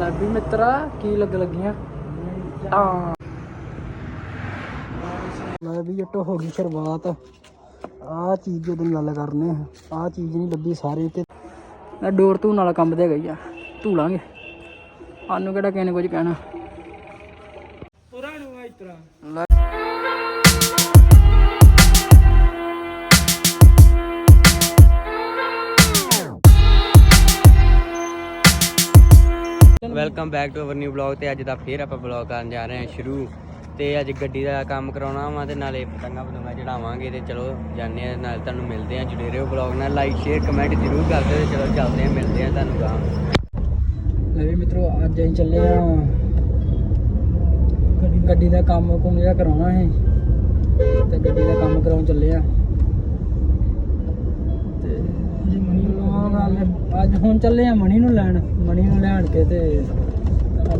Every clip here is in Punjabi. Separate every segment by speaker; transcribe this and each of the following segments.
Speaker 1: ਲੈ ਵੀ ਮਿੱਤਰਾ ਕੀ ਲੱਗ ਲੱਗੀਆਂ? ਆ ਲੈ ਵੀ ਜੱਟੋ ਹੋ ਗਈ ਸ਼ੁਰੂਆਤ। ਆਹ ਚੀਜ਼ ਜਦੋਂ ਗੱਲ ਕਰਨੇ ਆ। ਆਹ ਚੀਜ਼ ਨਹੀਂ ਲੱਭੀ ਸਾਰੇ ਤੇ। ਇਹ ਡੋਰ ਧੂਣ ਵਾਲਾ ਕੰਮ ਤੇ ਗਈ ਆ। ਧੂ ਲਾਂਗੇ ਸਾਨੂੰ ਕਿਹੜਾ ਕਿਸੇ ਨੇ ਕੁਝ ਕਹਿਣਾ। ਪੁਰਾਣੂ ਇਸ
Speaker 2: welcome back to our new blog ਤੇ ਅੱਜ ਦਾ ਫੇਰ ਆਪਾਂ ਬਲੌਗ ਕਰਨ ਜਾ ਰਹੇ ਹਾਂ ਸ਼ੁਰੂ। ਤੇ ਅੱਜ ਗੱਡੀ ਦਾ ਕੰਮ ਕਰਾਉਣਾ ਵਾ ਤੇ ਨਾਲੇ ਪਤੰਗਾ ਪਤੰਗਾ ਚੜਾਵਾਂਗੇ ਤੇ ਚਲੋ ਜਾਂਦੇ ਆ ਨਾਲ ਤੁਹਾਨੂੰ ਮਿਲਦੇ ਆ ਜੁੜੇ ਰਹੋ ਬਲੌਗ ਨਾਲ। ਲਾਈਕ ਸ਼ੇਅਰ ਕਮੈਂਟ ਜ਼ਰੂਰ ਕਰਦੇ ਤੇ ਚਲੋ ਚੱਲਦੇ ਆ ਮਿਲਦੇ ਆ ਤੁਹਾਨੂੰ ਗਾਂ
Speaker 1: ਲੈ ਵੀ ਮਿੱਤਰੋ, ਅੱਜ ਅਸੀਂ ਚੱਲੇ ਆ ਗੱਡੀ ਦਾ ਕੰਮ ਕੁਮ ਜਿਹਾ ਕਰਾਉਣਾ ਹੈ ਤੇ ਗੱਡੀ ਦਾ ਕੰਮ ਕਰਾਉਣ ਚੱਲੇ ਆ ਗੱਲ ਅੱਜ ਹੁਣ ਚੱਲੇ ਆ ਮਣੀ ਨੂੰ ਲੈਣ, ਮਣੀ ਨੂੰ ਲੈਣ ਕੇ ਤੇ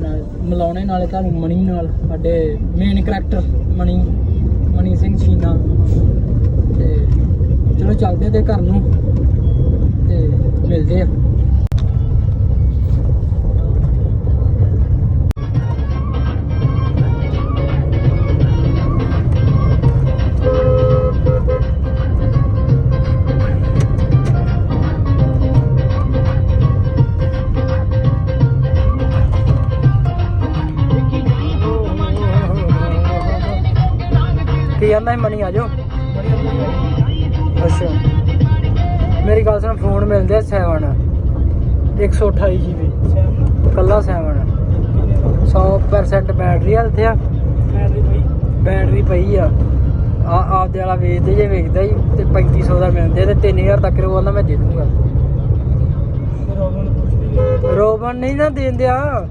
Speaker 1: ਨਾਲ ਮਿਲਾਉਣੇ ਨਾਲੇ ਤੁਹਾਨੂੰ ਮਣੀ ਨਾਲ, ਸਾਡੇ ਮੇਨ ਕਰੈਕਟਰ ਮਣੀ ਮਣੀ ਸਿੰਘ ਛੀਨਾ ਤੇ ਚਲੋ ਚੱਲਦੇ ਤੇ ਘਰ ਨੂੰ, ਤੇ ਮਿਲਦੇ ਆ। ਕਹਿੰਦਾ ਸੀ ਮਣੀ ਆ ਜਾਓ। ਅੱਛਾ। ਮੇਰੀ ਗੱਲ ਸੁਣ ਫੋਨ ਮਿਲਦੇ ਆ 7 128 ਜੀਬੀ ਕੱਲਾ 7 100% ਬੈਟਰੀ ਹਲਥ ਆ ਬੈਟਰੀ ਪਈ ਆ। ਆ ਆਪਦੇ ਵਾਲਾ ਵੇਚਦੇ ਜੇ ਵੇਚਦਾ ਹੀ ਤੇ 3500 ਦਾ ਮਿਲਦੇ ਤੇ 3000 ਤੱਕ ਉਹ ਕਹਿੰਦਾ ਮੈਂ ਦੇ ਦੂੰਗਾ। ਰੋਬਨ ਨਹੀਂ ਨਾ ਦੇਂਦੇ ਆ।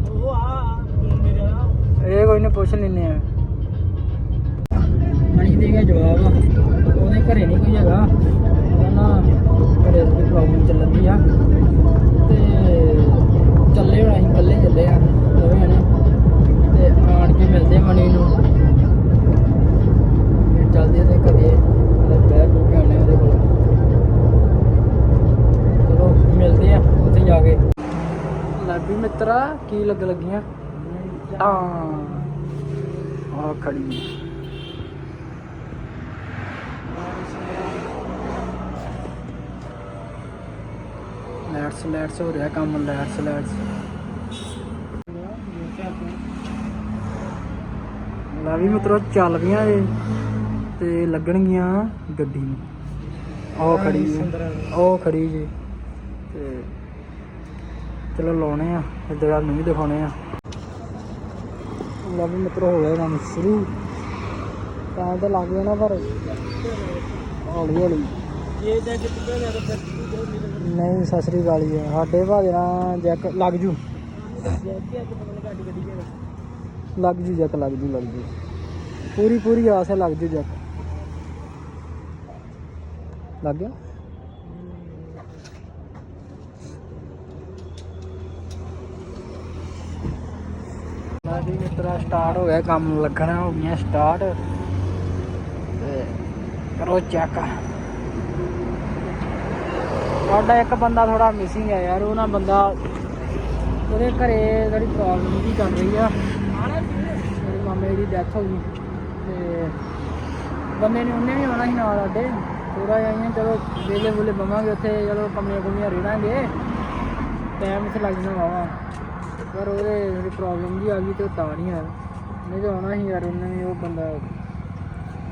Speaker 1: ਇਹ ਕੋਈ ਨਹੀਂ ਪੁੱਛ ਲੈਨੇ ਆ। ਦੇ ਗਿਆ ਜਵਾਬ। ਉਹਦੇ ਘਰੇ ਨਹੀਂ ਕੋਈ ਹੈਗਾ। ਉਹਦਾ ਨਾ ਘਰੇ ਦੀ ਪ੍ਰੋਬਲਮ ਚੱਲਦੀ ਆ। ਤੇ ਚੱਲੇ ਹੁਣ ਅਸੀਂ ਇਕੱਲੇ ਚੱਲੇ ਆ। ਦੋਵੇਂ ਜਣੇ। ਤੇ ਆਣ ਕੇ ਮਿਲਦੇ ਮਣੀ ਨੂੰ। ਫਿਰ ਚੱਲਦੇ ਤੇ ਘਰੇ। ਤੇ ਬਹਿ ਬੂ ਕੇ ਆਉਣੇ ਉਹਦੇ ਕੋਲ। ਚਲੋ ਮਿਲਦੇ ਆ ਉੱਥੇ ਜਾ ਕੇ। ਲੈ ਵੀ ਮਿੱਤਰਾ ਕੀ ਲੱਗ ਲੱਗੀਆਂ? ਆ ਆ ਖੜੀ ਹੈ। ਲੈਟਸ ਲੈਟਸ ਹੋ ਰਿਹਾ ਕੰਮ, ਲੈਟਸ ਲੈਟਸ। ਲਾ ਵੀ ਮਿੱਤਰੋ, ਚੱਲ ਪਈਆਂ ਏ ਤੇ ਲੱਗਣਗੀਆਂ ਗੱਡੀ ਨੂੰ। ਉਹ ਖੜੀ ਜੀ, ਉਹ ਖੜੀ ਜੀ। ਤੇ ਚਲੋ ਲਾਉਣੇ ਆ ਇੱਧਰ ਆ ਨਹੀਂ ਦਿਖਾਉਣੇ ਆ। ਲਾ ਵੀ ਮਿੱਤਰੋ, ਹੋ ਗਿਆ ਕੰਮ ਸ਼ੁਰੂ। ਤਾਂ ਤੇ ਲੱਗ ਜਾਣਾ ਪਰ ਹੌਲੀ ਹੌਲੀ
Speaker 2: ਇਹ ਤਾਂ ਕਿੱਥੇ ਜਾ ਕੇ
Speaker 1: ਨਹੀਂ, ਸਤਿ ਸ੍ਰੀ ਅਕਾਲ ਜੀ। ਸਾਡੇ ਭਾਦੇ ਨਾਲ ਜੈਕ ਲੱਗ ਜੂ ਲੱਗ ਜੂ ਜੈਕ ਲੱਗ ਜੂ ਲੱਗ ਜੂ ਪੂਰੀ ਪੂਰੀ ਆਸ ਹੈ ਲੱਗ ਜੂ ਜੈਕ। ਲੱਗ ਗਿਆ? ਲਾਡੀ ਮਿੱਤਰਾ ਸਟਾਰਟ ਹੋ ਗਿਆ, ਕੰਮ ਲੱਗਣਾ ਹੋ ਗਿਆ ਸਟਾਰਟ ਕਰੋ ਚੈੱਕ ਸਾਡਾ ਇੱਕ ਬੰਦਾ ਥੋੜਾ ਮਿਸਿੰਗ ਹੈ ਯਾਰ ਉਹ ਨਾ ਬੰਦਾ ਉਹਦੇ ਘਰੇ ਜਿਹੜੀ ਪ੍ਰੋਬਲਮ ਦੀ ਚੱਲ ਰਹੀ ਆ। ਮੇਰੇ ਮਾਮੇ ਦੀ ਡੈਥ ਹੋ ਗਈ। ਤੇ ਬੰਦੇ ਨੇ ਉਹਨੇ ਵੀ ਆਉਣਾ ਸੀ ਨਾਲ ਸਾਡੇ। ਥੋੜਾ ਜਿਹਾ ਆਈਆਂ ਚਲੋ ਵੇਲੇ ਬੁਲੇ ਬਵਾਂਗੇ ਉੱਥੇ, ਚਲੋ ਕਮੀਆਂ ਕੁਮੀਆਂ ਰਹਿਣਾਂਗੇ। ਟਾਈਮ ਇੱਥੇ ਲੱਗ ਜਾਣਾ ਵਾਵਾ ਪਰ ਉਹਦੇ ਜਿਹੜੀ ਪ੍ਰੋਬਲਮ ਜੀ ਆ ਗਈ ਤੇ ਉਹ ਤਾਂ ਨਹੀਂ ਆਇਆ। ਨਹੀਂ ਤਾਂ ਆਉਣਾ ਸੀ ਯਾਰ, ਉਹਨੇ ਵੀ ਉਹ ਬੰਦਾ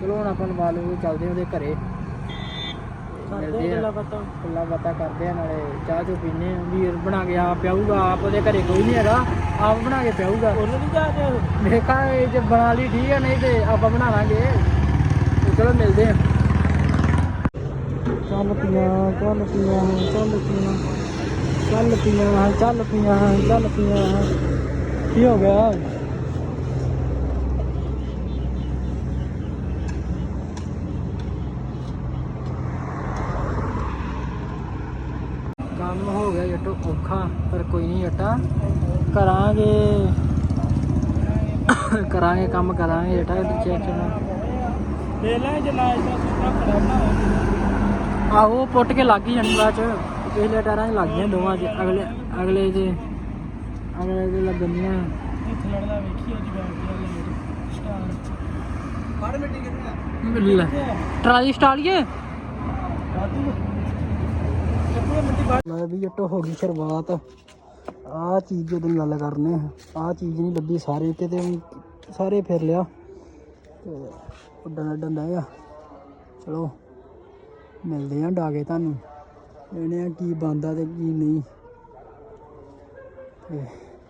Speaker 1: ਚਲੋ ਹੁਣ ਆਪਾਂ ਲਵਾ ਲਓ ਚੱਲਦੇ ਉਹਦੇ ਘਰੇ। ਮਿਲਦੇ ਆ। ਗੱਲਾਂ ਬਾਤਾਂ ਕਰਦੇ ਆ ਨਾਲੇ ਚਾਹ ਚੋ ਪੀਨੇ ਆ। ਵੀਰ ਬਣਾ ਕੇ ਆਪ ਪਿਆਊਗਾ ਆਪ ਉਹਦੇ ਘਰੇ ਕੋਈ ਨਹੀਂ ਹੈਗਾ। ਆਪ ਬਣਾ ਕੇ ਪਿਆਊਗਾ। ਉਹਨੂੰ ਨਹੀਂ ਜਾਦੇ ਦੇਖਾਂ ਇਹ ਜੇ ਬਣਾ ਲਈ ਠੀਕ ਹੈ ਨਹੀਂ ਤੇ ਆਪਾਂ ਬਣਾ ਲਾਂਗੇ। ਚਲੋ ਮਿਲਦੇ ਆ। ਚੱਲ ਪੀਆਂ ਚੱਲ ਪੀਆਂ ਚੱਲ ਪੀਆਂ ਚੱਲ ਪੀਆਂ ਚੱਲ ਪੀਆਂ ਚੱਲ ਪੀਆਂ ਕੀ ਹੋ ਗਿਆ ਕੰਮ ਹੋ ਗਿਆ ਜੱਟੋ ਔਖਾ ਪਰ ਕੋਈ ਨਹੀਂ ਜੱਟਾ। ਕਰਾਂਗੇ। ਕਰਾਂਗੇ ਕੰਮ ਕਰਾਂਗੇ ਜੱਟਾ ਟੈਨਸ਼ਨ
Speaker 2: ਦੇ ਲੈ ਜਨਾ ਇਸ ਤਰ੍ਹਾਂ ਕਰਨਾ
Speaker 1: ਆਹੋ ਪੁੱਟ ਕੇ ਲੱਗ ਹੀ ਜਾਣੀ ਬਾਅਦ ਚ। ਪਿਛਲੇ ਟਾਇਰਾਂ 'ਚ ਲੱਗ ਗਈਆਂ ਦੋਵਾਂ 'ਚ। ਅਗਲੇ ਅਗਲੇ 'ਚ ਅਗਲੇ ਦੇ ਲੱਗਣੀਆਂ
Speaker 3: ਇੱਥੇ ਲੜਦਾ ਵੇਖੀ ਉਹਦੀ ਬੈਠ ਗਿਆ ਸਟਾਰ
Speaker 2: ਫੜ ਮਿੱਟੀ ਕਿੱਥੇ
Speaker 1: ਮਿਲੀ ਲੈ ਟਰਾਲੀ ਸਟਾਲੀਏ ਲੈ ਵੀ ਜੱਟੋ ਹੋ ਗਈ ਸ਼ੁਰੂਆਤ। ਆਹ ਚੀਜ਼ ਜਦੋਂ ਗੱਲ ਕਰਨੇ ਆ। ਆਹ ਚੀਜ਼ ਨਹੀਂ ਲੱਭੀ ਸਾਰੇ ਕਿਤੇ ਸਾਰੇ ਫਿਰ ਲਿਆ। ਤੇ ਉੱਡਣ ਉੱਡਣ ਲੈ ਆ। ਚਲੋ, ਮਿਲਦੇ ਆ ਡਾਗੇ ਤੁਹਾਨੂੰ। ਇਹਨੇ ਆ ਕੀ ਬੰਦਾ ਤੇ ਕੀ ਨਹੀਂ। ਤੇ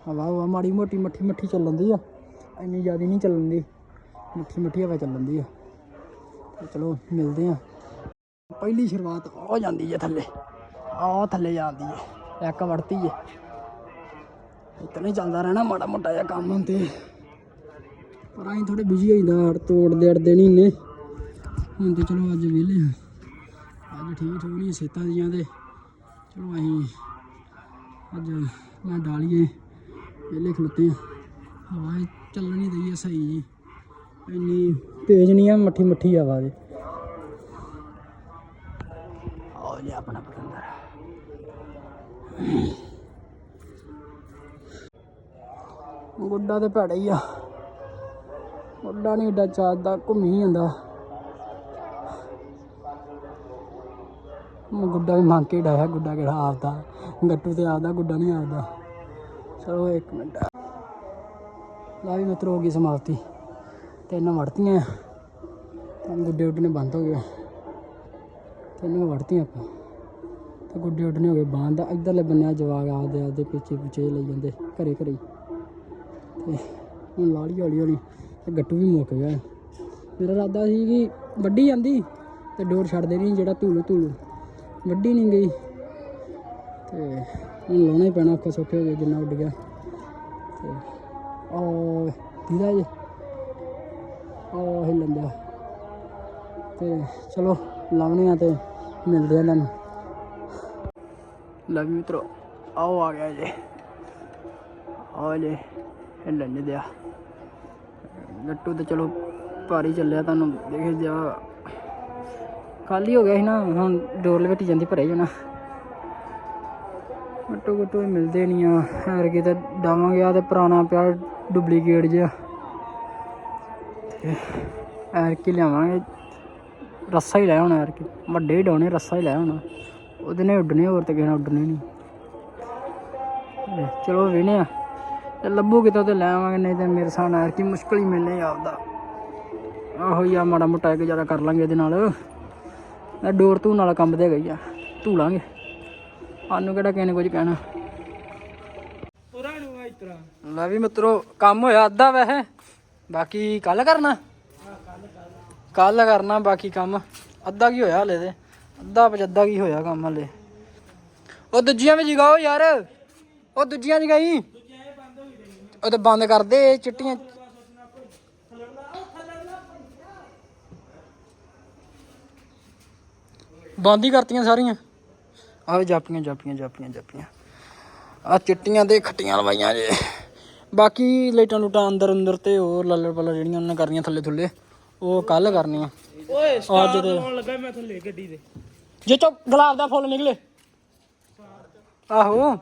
Speaker 1: ਹਵਾ ਹਵਾ ਮਾੜੀ ਮੋਟੀ ਮੱਠੀ ਮੱਠੀ ਚੱਲਣ ਦੀ ਆ। ਇੰਨੀ ਜ਼ਿਆਦਾ ਨਹੀਂ ਚੱਲਣ ਦੀ। ਮੱਠੀ ਮੱਠੀ ਹਵਾ ਚੱਲਣ ਦੀ ਆ। ਚਲੋ, ਮਿਲਦੇ ਆ। ਪਹਿਲੀ ਸ਼ੁਰੂਆਤ ਹੋ ਜਾਂਦੀ ਹੈ ਥੱਲੇ। ਆਹ ਥੱਲੇ ਜਾਂਦੀ ਹੈ ਇੱਕ ਵੜਤੀ ਹੈ ਇਤਨਾ ਚੱਲਦਾ ਰਹਿਣਾ ਮਾੜਾ ਮੋਟਾ ਜਿਹਾ ਕੰਮ ਹੁੰਦੇ ਪਰ ਅਸੀਂ ਥੋੜੇ ਬਿਜ਼ੀ ਹੋਈਦਾ ਹੜ ਤੋੜਦੇ ਅੜਦੇ ਨਹੀਂ ਨੇ ਹੁਣ ਤੇ ਚਲੋ ਅੱਜ ਵਿਹਲੇ ਹਾਂ ਅੱਜ ਠੀਕ ਠੋਕ ਨਹੀਂ ਸੇਤਾਂ ਦੀਆਂ ਤੇ ਚਲੋ ਅਸੀਂ ਅੱਜ ਮੈਂ ਡਾਲੀਏ, ਵਿਹਲੇ ਖਲੋਤੇ ਹਾਂ ਹਵਾ ਚੱਲਣ ਦਈ ਹੈ ਸਹੀ ਜੀ। ਇੰਨੀ ਤੇਜ਼ ਨਹੀਂ ਆ, ਮੱਠੀ ਮੱਠੀ ਹਵਾ ਦੇ। ਆਓ ਆਪਣਾ ਪਤੰਦਰ। ਗੁੱਡਾ ਤੇ ਭੈੜਾ ਹੀ ਆ। ਗੁੱਡਾ ਨਹੀਂ ਏਡਾ ਚਾਹਦਾ ਘੁੰਮੀ ਜਾਂਦਾ। ਗੁੱਡਾ ਵੀ ਮੰਗ ਕੇ ਡਾਇਆ ਗੁੱਡਾ ਕਿਹੜਾ ਆਪਦਾ। ਗੱਟੂ ਤੇ ਆਪਦਾ, ਗੁੱਡਾ ਨਹੀਂ ਆਪਦਾ। ਚਲੋ ਇੱਕ ਮਿੰਟ। ਲਾ ਵੀ ਮਿੱਤਰ, ਹੋ ਗਈ ਸਮਾਪਤੀ। ਤਿੰਨ ਵੜਤੀਆਂ ਤਿੰਨ ਗੁੱਡੇ ਉੱਡਣੇ ਬੰਦ ਹੋ ਗਏ। ਤਿੰਨ ਵੜਤੀਆਂ ਆਪਾਂ। ਤੇ ਗੁੱਡੇ ਉੱਡਣੇ ਹੋ ਗਏ ਬੰਦ ਇੱਧਰਲੇ ਬੰਨਿਆ ਜਵਾਗ ਆਪਦੇ ਆਪਦੇ ਪਿੱਛੇ ਪਿੱਛੇ ਲਈ ਜਾਂਦੇ ਘਰੇ ਘਰੇ ਹੀ। ਤੇ ਹੁਣ ਲਾੜੀ ਹੌਲੀ ਹੌਲੀ ਤੇ ਗੱਟੂ ਵੀ ਮੁੱਕ ਗਿਆ। ਮੇਰਾ ਇਰਾਦਾ ਸੀ ਕਿ ਵੱਡੀ ਜਾਂਦੀ ਤੇ ਡੋਰ ਛੱਡ ਦੇਣੀ ਜਿਹੜਾ ਧੂਲੂ ਧੂਲੂ। ਵੱਡੀ ਨਹੀਂ ਗਈ। ਤੇ ਹੁਣ ਲਾਉਣਾ ਹੀ ਪੈਣਾ ਔਖੇ ਸੌਖੇ ਹੋ ਗਏ ਜਿੰਨਾ ਉੱਡ ਗਿਆ। ਤੇ ਉਹ ਦੀਦਾ ਜੀ। ਉਹ ਹਿੱਲਣ ਦਿਆ ਤੇ ਚਲੋ, ਲਾਉਣੇ ਆ ਤੇ ਮਿਲਦੇ ਆ ਤੁਹਾਨੂੰ ਲਵ ਮਿੱਤਰੋ, ਆਓ ਆ ਗਿਆ ਜੇ। ਆਓ ਜੇ ਹਿੱਲਣ ਨਹੀਂ ਦਿਆ ਲੱਟੂ ਤੇ ਚਲੋ ਭਾਰੀ ਚੱਲਿਆ ਤੁਹਾਨੂੰ ਦੇਖੇ ਜਾ ਖਾਲੀ ਹੋ ਗਿਆ ਸੀ ਨਾ, ਹੁਣ ਡੋਰ ਲਵੇਟੀ ਜਾਂਦੀ ਭਰੇ ਜਾਣਾ ਗੱਟੂ ਗੱਟੂ ਮਿਲਦੇ ਨਹੀਂ ਆ। ਕੇ ਕਿਤੇ ਡਾਵਾਂਗੇ ਆ ਤੇ ਪੁਰਾਣਾ ਪਿਆ ਡੁਪਲੀਕੇਟ ਜਿਹਾ। ਤੇ ਐਰ ਲਿਆਵਾਂਗੇ। ਰੱਸਾ ਹੀ ਲੈ ਹੋਣਾ ਯਾਰ ਕਿ ਵੱਡੇ ਹੀ ਡਾਉਣੇ, ਰੱਸਾ ਹੀ ਲੈ ਹੋਣਾ ਉਹਦੇ ਨੇ ਉੱਡਣੇ, ਹੋਰ ਤੇ ਕਿਸੇ ਨੇ ਉੱਡਣੇ ਨਹੀਂ। ਚਲੋ ਵੇਨੇ ਆ। ਤੇ ਲੱਭੂ ਕਿਤੋਂ ਤੇ ਲੈ ਆਵਾਂਗੇ, ਨਹੀਂ ਤੇ ਮੇਰੇ ਸਾਹ ਨਾਲ ਕੀ ਮੁਸ਼ਕਲ ਹੀ ਮਿਲਨੇ ਆਪਦਾ। ਆਹੋ ਹੀ ਮਾੜਾ ਮੋਟਾ ਇੱਕ ਜ਼ਿਆਦਾ ਕਰ ਲਾਂਗੇ ਇਹਦੇ ਨਾਲ। ਇਹ ਡੋਰ ਧੂਣ ਵਾਲਾ ਕੰਮ ਤੇ ਗਈ ਆ ਧੂ ਲਾਂਗੇ ਸਾਨੂੰ ਕਿਹੜਾ ਕਿਸੇ ਨੇ ਕੁਝ ਕਹਿਣਾ।
Speaker 3: ਪੂਰਾ ਨੂੰ ਇਸ
Speaker 1: ਲੈ ਵੀ ਮਿੱਤਰੋ, ਕੰਮ ਹੋਇਆ ਅੱਧਾ ਵੈਸੇ। ਬਾਕੀ ਕੱਲ ਕਰਨਾ। ਕੱਲ ਕਰਨਾ, ਬਾਕੀ ਕੰਮ। ਅੱਧਾ ਕੀ ਹੋਇਆ ਹਲੇ ਤੇ। ਅੱਧਾ ਪਜੱਦਾ ਕੀ ਹੋਇਆ ਕੰਮ ਹਲੇ। ਉਹ ਦੂਜੀਆਂ ਵੀ ਜਗਾਓ ਯਾਰ। ਉਹ ਦੂਜੀਆਂ ਜਗਾਈ। ਉਹ ਤੇ ਬੰਦ ਕਰ ਦੇ ਚਿੱਟੀਆਂ। ਬੰਦ ਹੀ ਕਰਤੀਆਂ ਸਾਰੀਆਂ। ਆਹ ਜਾਪੀਆਂ ਜਾਪੀਆਂ ਜਾਪੀਆਂ ਜਾਪੀਆਂ। ਆ ਚਿੱਟੀਆਂ ਤੇ ਖੱਟੀਆਂ ਲਵਾਈਆਂ ਜੇ। ਬਾਕੀ ਲਾਈਟਾਂ ਲੂਟਾਂ ਅੰਦਰ ਅੰਦਰ ਤੇ ਹੋਰ ਲੱਲਰ ਪੱਲਰ ਜਿਹੜੀਆਂ ਉਹਨਾਂ ਨੇ ਕਰਨੀਆਂ ਥੱਲੇ ਥੱਲੇ ਉਹ ਕੱਲ ਕਰਨੀਆਂ।
Speaker 3: ਓਏ ਸਟਾਰ
Speaker 1: ਅੱਜ ਤੇ
Speaker 3: ਲਾਉਣ ਲੱਗਾ ਮੈਂ ਥੱਲੇ ਗੱਡੀ ਦੇ
Speaker 1: ਜੇ ਚੋ ਗੁਲਾਬ ਦਾ ਫੁੱਲ ਨਿਕਲੇ। ਆਹੋ।